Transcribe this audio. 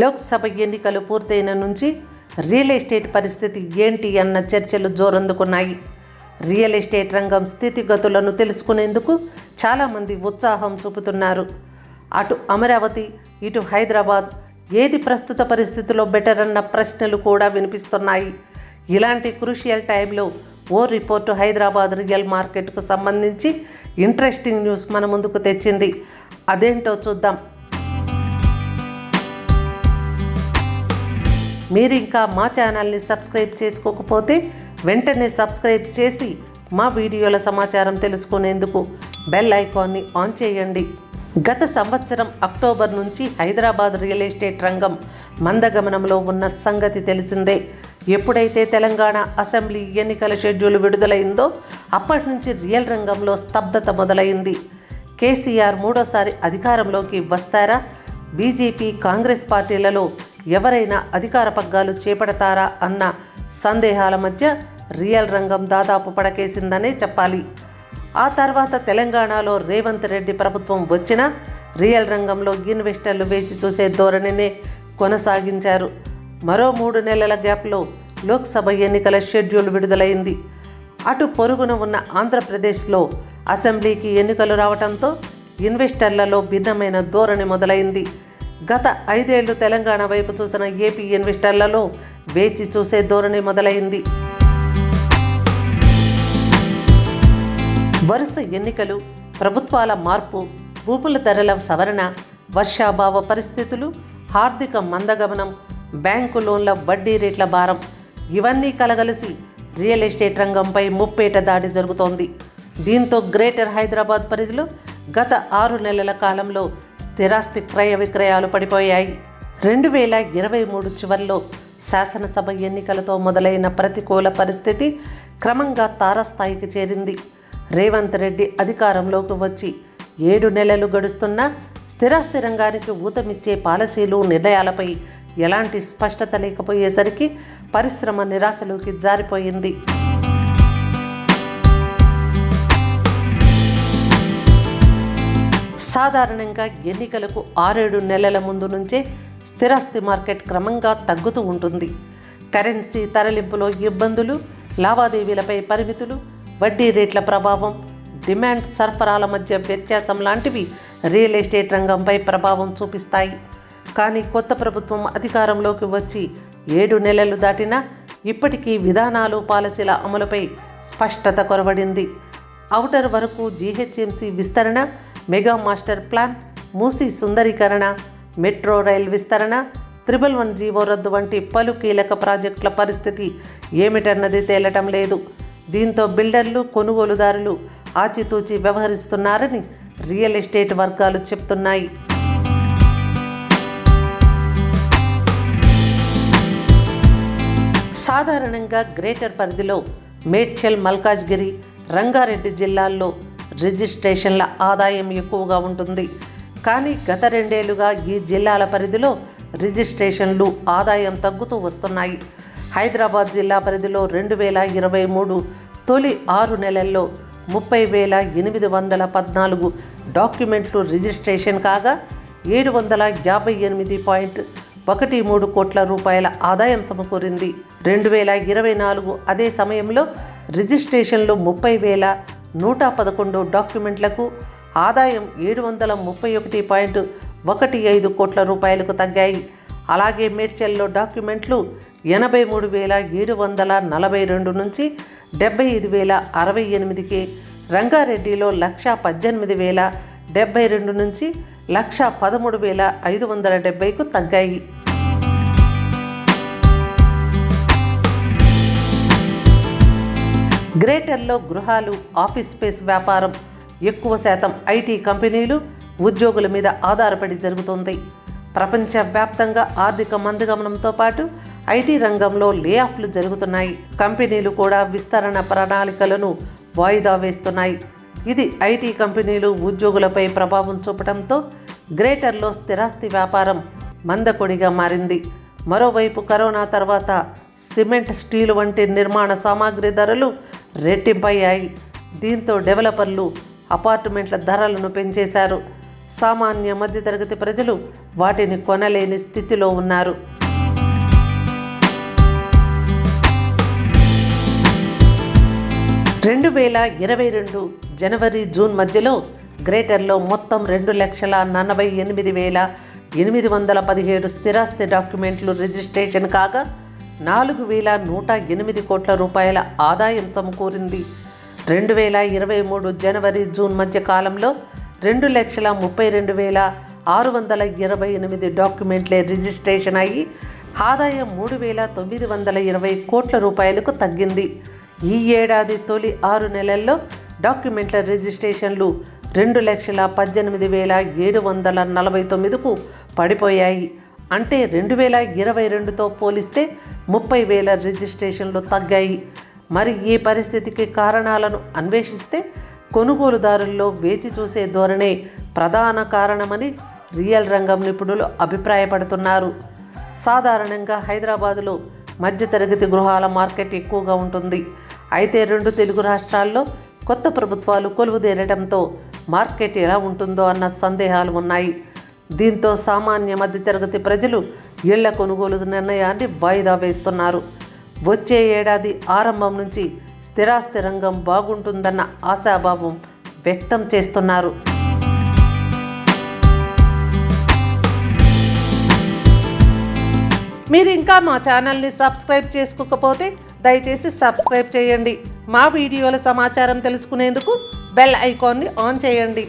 లోక్సభ ఎన్నికలు పూర్తయిన నుంచి రియల్ ఎస్టేట్ పరిస్థితి ఏంటి అన్న చర్చలు జోరందుకున్నాయి. రియల్ ఎస్టేట్ రంగం స్థితిగతులను తెలుసుకునేందుకు చాలామంది ఉత్సాహం చూపుతున్నారు. అటు అమరావతి ఇటు హైదరాబాద్ ఏది ప్రస్తుత పరిస్థితిలో బెటర్ అన్న ప్రశ్నలు కూడా వినిపిస్తున్నాయి. ఇలాంటి క్రూషియల్ టైంలో ఓ రిపోర్టు హైదరాబాద్ రియల్ మార్కెట్కు సంబంధించి ఇంట్రెస్టింగ్ న్యూస్ మన ముందుకు తెచ్చింది. అదేంటో చూద్దాం. మీరు ఇంకా మా ఛానల్ని సబ్స్క్రైబ్ చేసుకోకపోతే వెంటనే సబ్స్క్రైబ్ చేసి మా వీడియోల సమాచారం తెలుసుకునేందుకు బెల్ ఐకాన్ని ఆన్ చేయండి. గత సంవత్సరం అక్టోబర్ నుంచి హైదరాబాద్ రియల్ ఎస్టేట్ రంగం మందగమనంలో ఉన్న సంగతి తెలిసిందే. ఎప్పుడైతే తెలంగాణ అసెంబ్లీ ఎన్నికల షెడ్యూల్ విడుదలైందో అప్పటి నుంచి రియల్ రంగంలో స్తబ్దత మొదలైంది. కేసీఆర్ మూడోసారి అధికారంలోకి వస్తారా? బీజేపీ కాంగ్రెస్ పార్టీలలో ఎవరైనా అధికార పగ్గాలు చేపడతారా అన్న సందేహాల మధ్య రియల్ రంగం దాదాపు పడకేసిందనే చెప్పాలి. ఆ తర్వాత తెలంగాణలో రేవంత్ రెడ్డి ప్రభుత్వం వచ్చినా రియల్ రంగంలో ఇన్వెస్టర్లు వేచి చూసే ధోరణినే కొనసాగించారు. మరో మూడు నెలల గ్యాప్లో లోక్సభ ఎన్నికల షెడ్యూల్ విడుదలైంది. అటు పొరుగున ఉన్న ఆంధ్రప్రదేశ్లో అసెంబ్లీకి ఎన్నికలు రావడంతో ఇన్వెస్టర్లలో భిన్నమైన ధోరణి మొదలైంది. గత ఐదేళ్ళు తెలంగాణ వైపు చూసిన ఏపీ ఇన్వెస్టర్లలో వేచి చూసే ధోరణి మొదలైంది. వరుస ఎన్నికలు ప్రభుత్వాల మార్పు భూముల ధరల సవరణ వర్షాభావ పరిస్థితులు ఆర్థిక మందగమనం బ్యాంకు లోన్ల వడ్డీ రేట్ల భారం ఇవన్నీ కలగలిసి రియల్ ఎస్టేట్ రంగంపై ముప్పేట దాడి జరుగుతోంది. దీంతో గ్రేటర్ హైదరాబాద్ పరిధిలో గత ఆరు నెలల కాలంలో స్థిరాస్తి క్రయ విక్రయాలు పడిపోయాయి. రెండు వేల ఇరవై మూడు చివరిలో శాసనసభ ఎన్నికలతో మొదలైన ప్రతికూల పరిస్థితి క్రమంగా తారస్థాయికి చేరింది. రేవంత్ రెడ్డి అధికారంలోకి వచ్చి ఏడు నెలలు గడుస్తున్నా స్థిరాస్తి రంగానికి ఊతమిచ్చే పాలసీలు నిర్ణయాలపై ఎలాంటి స్పష్టత లేకపోయేసరికి పరిశ్రమ నిరాశలోకి జారిపోయింది. సాధారణంగా ఎన్నికలకు ఆరేడు నెలల ముందు నుంచే స్థిరాస్తి మార్కెట్ క్రమంగా తగ్గుతూ ఉంటుంది. కరెన్సీ తరలింపులో ఇబ్బందులు లావాదేవీలపై పరిమితులు వడ్డీ రేట్ల ప్రభావం డిమాండ్ సరఫరాల మధ్య వ్యత్యాసం లాంటివి రియల్ ఎస్టేట్ రంగంపై ప్రభావం చూపిస్తాయి. కానీ కొత్త ప్రభుత్వం అధికారంలోకి వచ్చి ఏడు నెలలు దాటినా ఇప్పటికీ విధానాలు పాలసీల అమలుపై స్పష్టత కొరవడింది ఔటర్ వరకు జీహెచ్ఎంసీ విస్తరణ మెగా మాస్టర్ ప్లాన్ మూసీ సుందరీకరణ మెట్రో రైల్ విస్తరణ త్రిబుల్ వన్ జీవో రద్దు వంటి పలు కీలక ప్రాజెక్టుల పరిస్థితి ఏమిటన్నది తేలటం లేదు. దీంతో బిల్డర్లు కొనుగోలుదారులు ఆచితూచి వ్యవహరిస్తున్నారని రియల్ ఎస్టేట్ వర్గాలు చెప్తున్నాయి. సాధారణంగా గ్రేటర్ పరిధిలో మేడ్చల్ మల్కాజ్గిరి రంగారెడ్డి జిల్లాల్లో రిజిస్ట్రేషన్ల ఆదాయం ఎక్కువగా ఉంటుంది. కానీ గత రెండేళ్ళుగా ఈ జిల్లాల పరిధిలో రిజిస్ట్రేషన్లు ఆదాయం తగ్గుతూ వస్తున్నాయి. హైదరాబాద్ జిల్లా పరిధిలో రెండు వేల ఇరవై మూడు తొలి ఆరు నెలల్లో ముప్పై వేల ఎనిమిది వందల పద్నాలుగు డాక్యుమెంట్లు రిజిస్ట్రేషన్ కాగా ఏడు వందల యాభై ఎనిమిది పాయింట్ ఒకటి మూడు కోట్ల రూపాయల ఆదాయం సమకూరింది. రెండు వేల ఇరవై నాలుగు అదే సమయంలో రిజిస్ట్రేషన్లు ముప్పై వేల నూట పదకొండు డాక్యుమెంట్లకు ఆదాయం ఏడు వందల ముప్పై ఒకటి పాయింట్ ఒకటి ఐదు కోట్ల రూపాయలకు తగ్గాయి. అలాగే మేడ్చల్లో డాక్యుమెంట్లు ఎనభై మూడు వేల ఏడు వందల నలభై రెండు నుంచి డెబ్బై ఐదు వేల అరవై ఎనిమిదికి రంగారెడ్డిలో లక్ష పద్దెనిమిది వేల డెబ్బై రెండు నుంచి లక్ష పదమూడు వేల ఐదు వందల డెబ్బైకు తగ్గాయి. గ్రేటర్లో గృహాలు ఆఫీస్ స్పేస్ వ్యాపారం ఎక్కువ శాతం ఐటీ కంపెనీలు ఉద్యోగుల మీద ఆధారపడి జరుగుతుంది. ప్రపంచవ్యాప్తంగా ఆర్థిక మందగమనంతో పాటు ఐటీ రంగంలో లే ఆఫ్లు జరుగుతున్నాయి. కంపెనీలు కూడా విస్తరణ ప్రణాళికలను వాయిదా వేస్తున్నాయి. ఇది ఐటీ కంపెనీలు ఉద్యోగులపై ప్రభావం చూపడంతో గ్రేటర్లో స్థిరాస్తి వ్యాపారం మందకొడిగా మారింది. మరోవైపు కరోనా తర్వాత సిమెంట్ స్టీల్ వంటి నిర్మాణ సామాగ్రి ధరలు రెట్టింపయ్యాయి. దీంతో డెవలపర్లు అపార్ట్మెంట్ల ధరలను పెంచేశారు. సామాన్య మధ్యతరగతి ప్రజలు వాటిని కొనలేని స్థితిలో ఉన్నారు. రెండు వేల ఇరవై రెండు జనవరి జూన్ మధ్యలో గ్రేటర్లో మొత్తం రెండు లక్షల నలభై ఎనిమిది వేల ఎనిమిది వందల పదిహేడు స్థిరాస్తి డాక్యుమెంట్లు రిజిస్ట్రేషన్ కాగా నాలుగు వేల నూట ఎనిమిది కోట్ల రూపాయల ఆదాయం సమకూరింది. రెండు వేల ఇరవై మూడు జనవరి జూన్ మధ్య కాలంలో రెండు లక్షల ముప్పై రెండు వేల ఆరు వందల ఇరవై ఎనిమిది డాక్యుమెంట్లే రిజిస్ట్రేషన్ అయ్యి ఆదాయం మూడు వేల తొమ్మిది వందల ఇరవై కోట్ల రూపాయలకు తగ్గింది. ఈ ఏడాది తొలి ఆరు నెలల్లో డాక్యుమెంట్ల రిజిస్ట్రేషన్లు రెండు లక్షల పద్దెనిమిది వేల ఏడు వందల నలభై తొమ్మిదికు పడిపోయాయి. అంటే రెండు వేల ఇరవై రెండుతో పోలిస్తే ముప్పై వేల రిజిస్ట్రేషన్లు తగ్గాయి. మరి ఈ పరిస్థితికి కారణాలను అన్వేషిస్తే కొనుగోలుదారుల్లో వేచి చూసే ధోరణే ప్రధాన కారణమని రియల్ రంగం నిపుణులు అభిప్రాయపడుతున్నారు. సాధారణంగా హైదరాబాదులో మధ్యతరగతి గృహాల మార్కెట్ ఎక్కువగా ఉంటుంది. అయితే రెండు తెలుగు రాష్ట్రాల్లో కొత్త ప్రభుత్వాలు కొలువుదేరడంతో మార్కెట్ ఎలా ఉంటుందో అన్న సందేహాలు ఉన్నాయి. దీంతో సామాన్య మధ్యతరగతి ప్రజలు ఇళ్ళ కొనుగోలు నిర్ణయాన్ని వాయిదా వేస్తున్నారు. వచ్చే ఏడాది ఆరంభం నుంచి స్థిరాస్తి రంగం బాగుంటుందన్న ఆశాభావం వ్యక్తం చేస్తున్నారు. మీరు ఇంకా మా ఛానల్ని సబ్స్క్రైబ్ చేసుకోకపోతే దయచేసి సబ్స్క్రైబ్ చేయండి. మా వీడియోల సమాచారం తెలుసుకునేందుకు బెల్ ఐకాన్ని ఆన్ చేయండి.